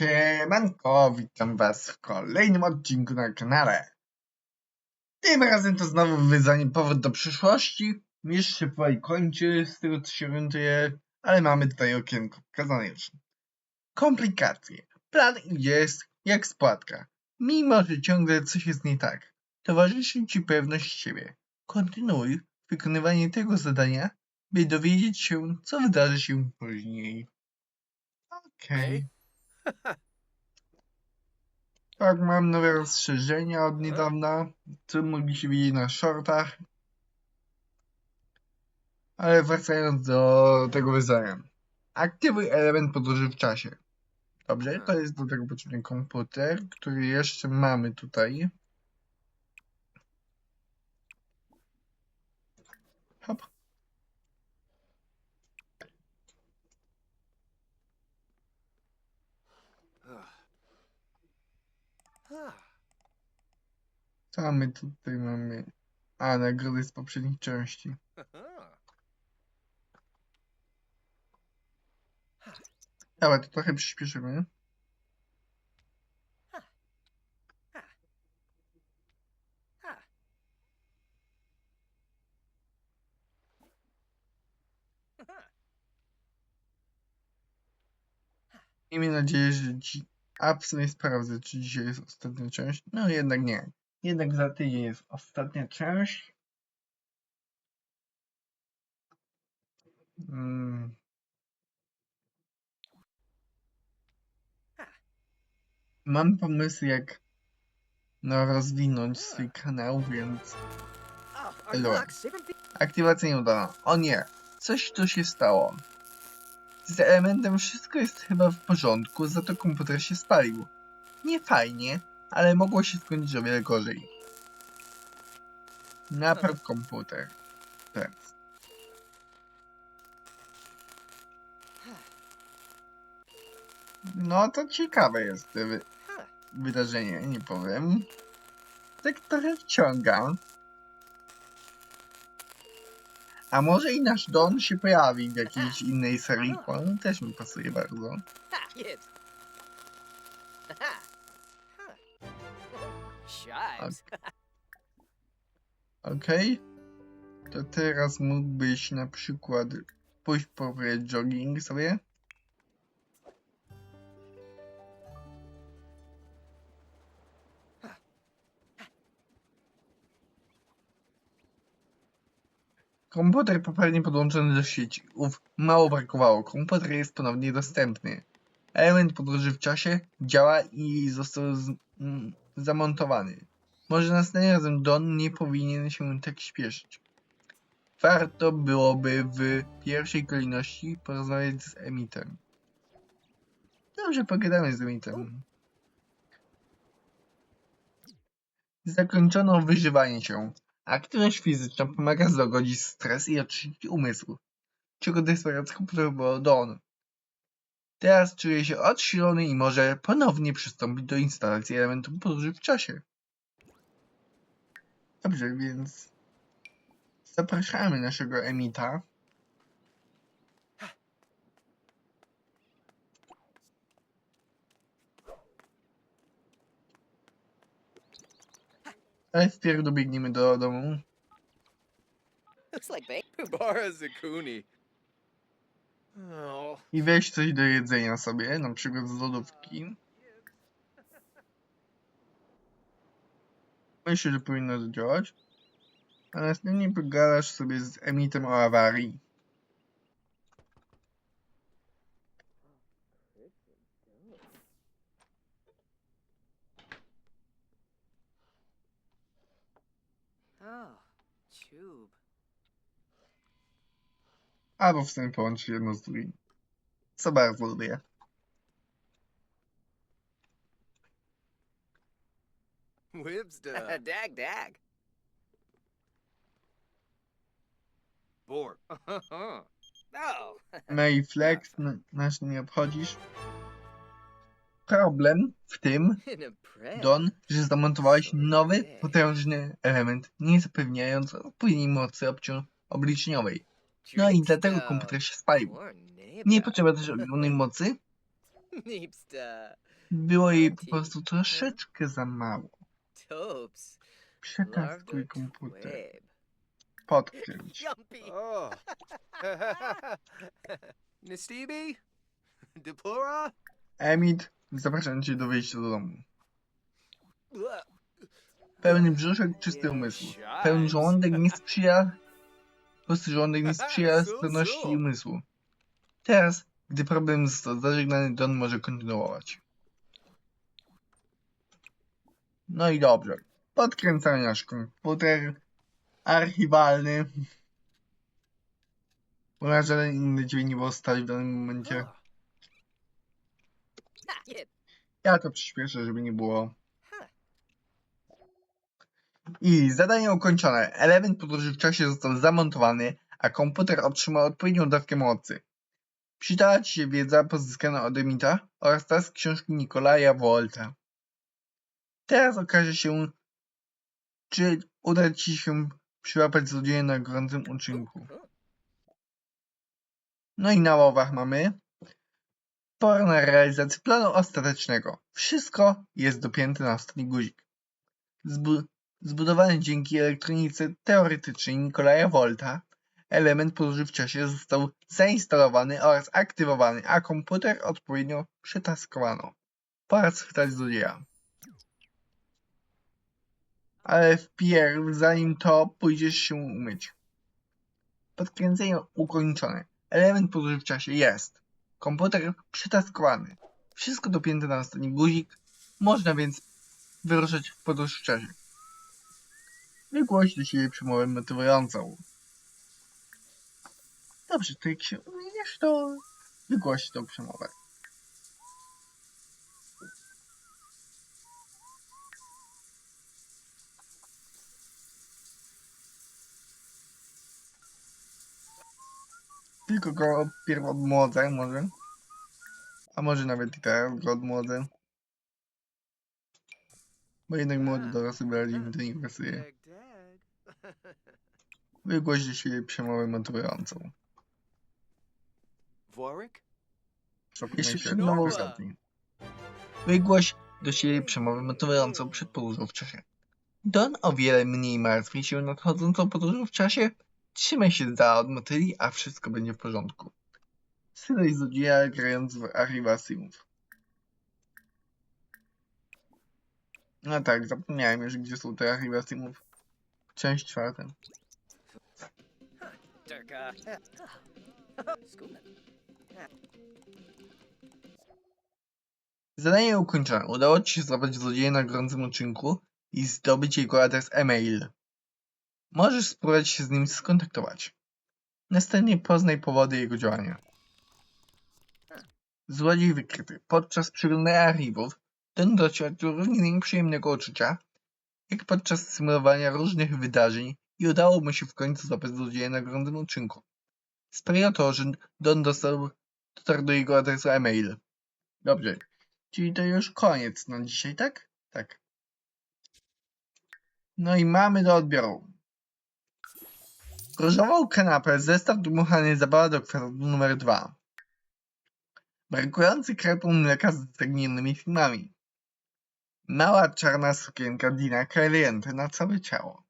Siemanko, witam was w kolejnym odcinku na kanale. Tym razem to znowu wyzwanie powrót do przyszłości. Już się powoli kończy, z tego co się orientuję, ale mamy tutaj okienko pokazane już. Komplikacje. Plan jest jak spłatka. Mimo, że ciągle coś jest nie tak, towarzyszy ci pewność siebie. Kontynuuj wykonywanie tego zadania, by dowiedzieć się, co wydarzy się później. Okej. Tak, mam nowe rozszerzenia od niedawna, co mogliście widzieć na shortach. Ale wracając do tego wyzwania. Aktywuj element podróży w czasie. Dobrze, to jest do tego potrzebny komputer, który jeszcze mamy tutaj. Hop. Co mamy tutaj? Mamy. A, nagrody z poprzednich części. Dobra, to trochę przyspieszymy. Miejmy nadzieję, że ci... A w sumie sprawdzę, czy dzisiaj jest ostatnia część. No jednak nie. Jednak za tydzień jest ostatnia część. Mm. Mam pomysł, jak no, rozwinąć swój kanał, więc Dobra. aktywacja nie udana. O nie, coś tu się stało. Z elementem wszystko jest chyba w porządku, za to komputer się spalił. Nie fajnie, ale mogło się skończyć o wiele gorzej. Napraw komputer. Teraz. No to ciekawe jest wy wydarzenie, nie powiem. Tak trochę wciąga. A może i nasz Don się pojawi w jakiejś innej serii? On też mi pasuje bardzo. Shives. Okej. To teraz mógłbyś na przykład pójść poprawiać jogging sobie. Komputer poprawnie podłączony do sieci. Uf, mało brakowało. Komputer jest ponownie dostępny. Element podróży w czasie działa i został z, zamontowany. Może następnym razem Don nie powinien się tak śpieszyć. Warto byłoby w pierwszej kolejności porozmawiać z Emitem. Dobrze, pogadamy z Emitem. Zakończono wyżywanie się. Aktywność fizyczna pomaga złagodzić stres i oczyścić umysł. Czego desperacja potrzebował Don. Teraz czuje się odsilony i może ponownie przystąpić do instalacji elementu podróży w czasie. Dobrze, więc zapraszamy naszego Emita. Ale wpierw dobiegniemy do domu. Looks like Zakuni. I weź coś do jedzenia sobie, na przykład z lodówki. Myślę, że powinno to działać. A następnie pogadasz sobie z Emitem o awarii. Tube. Albo w sumie połączyć jedno z drugim. Co bardzo lubię. Wibsta. dag, dag. Bor. Oh. May Flex, n- nas nie obchodzisz. Problem w tym. Don, że zamontowałeś nowy, potężny element, nie zapewniając odpowiedniej mocy obliczeniowej. No i dlatego komputer się spalił. Nie potrzeba też ogromnej mocy. Było jej po prostu troszeczkę za mało. Larder komputer. Podkręć. Nistibi? Deplora? Emit, zapraszam cię do wyjścia do domu. Pełny brzuszek, czysty umysł. Pełny żołądek nie sprzyja... Pusty żołądek nie sprzyja sprawności umysłu. Teraz, gdy problem został zażegnany, Don może kontynuować. No i dobrze. Podkręcamy nasz komputer archiwalny. Bo na żaden inny dźwięk nie było stać w danym momencie. Ja to przyspieszę, żeby nie było. I zadanie ukończone. Element podróży w czasie został zamontowany, a komputer otrzymał odpowiednią dawkę mocy. Przydała Ci się wiedza pozyskana od Emita oraz ta z książki Nikolaja Volta. Teraz okaże się, czy uda Ci się przyłapać złodzieja na gorącym uczynku. No i na łowach mamy pora na realizację planu ostatecznego. Wszystko jest dopięte na ostatni guzik. Zbu zbudowany dzięki elektronice teoretycznej Nikolaja Volta, element podróży w czasie został zainstalowany oraz aktywowany, a komputer odpowiednio przetaskowano. Pora schwytać złodzieja. Ale wpierw, zanim to, pójdziesz się umyć. Podkręcenie ukończone. Element podróży w czasie jest. Komputer przetaskowany. Wszystko dopięte na ostatni guzik. Można więc wyruszać w podróż w czasie. Wygłoś do siebie przemowę motywującą. Dobrze, to jak się umiesz, to wygłoś tą przemowę. Tylko go pierw odmłodzę może. A może nawet i teraz go odmłodzę. Bo jednak młody dorosły mi to nie pasuje. Wygłoś siebie przemowę motywującą. Warwick? Jeszcze przed nową ostatni. Wygłoś do siebie przemowę motywującą przed podróżą w czasie. Don o wiele mniej martwi się nadchodzącą podróżą w czasie. Trzymaj się dala od motyli, a wszystko będzie w porządku. Sylwej złodzieja grając w Arriva Sims. No tak, zapomniałem już gdzie są te Arriva Simów. Część czwarta. Zadanie ukończone. Udało Ci się złapać złodzieja na gorącym uczynku i zdobyć jego adres e-mail. Możesz spróbować się z nim skontaktować. Następnie poznaj powody jego działania. Złodziej wykryty. Podczas przeglądania archiwów ten doświadczył równie nieprzyjemnego uczucia, jak podczas symulowania różnych wydarzeń i udało mu się w końcu złapać złodzieja na gorącym uczynku. Sprawiło to, że Don dostał dotarł do jego adresu e-mail. Dobrze. Czyli to już koniec na dzisiaj, tak? Tak. No i mamy do odbioru. Różową kanapę, zestaw dmuchany zabawa do kwadratu numer 2. Brakujący karton mleka z zaginionymi filmami. Mała czarna sukienka Dina Caliente na całe ciało.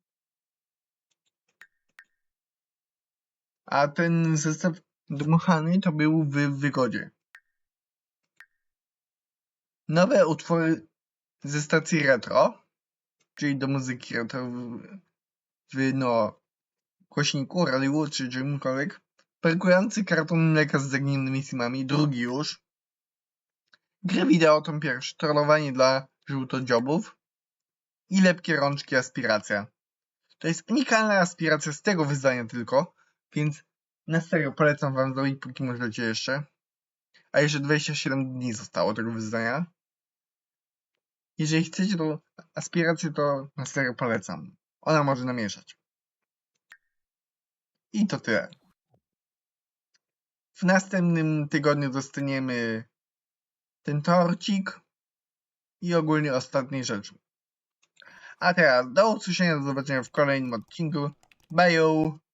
A ten zestaw dmuchany to był w wygodzie. Nowe utwory ze stacji retro, czyli do muzyki retro w, w no, głośniku, radiu czy czymkolwiek. Parkujący karton mleka z zaginionymi simami, drugi już. Gry wideo to pierwszy, trollowanie dla żółtodziobów i lepkie rączki aspiracja. To jest unikalna aspiracja z tego wyzwania tylko, więc na serio polecam wam zrobić póki możecie jeszcze. A jeszcze 27 dni zostało tego wyzwania. Jeżeli chcecie tą aspirację, to na serio polecam. Ona może namieszać. I to tyle. W następnym tygodniu dostaniemy ten torcik i ogólnie ostatniej rzeczy. A teraz do usłyszenia, do zobaczenia w kolejnym odcinku. Bye!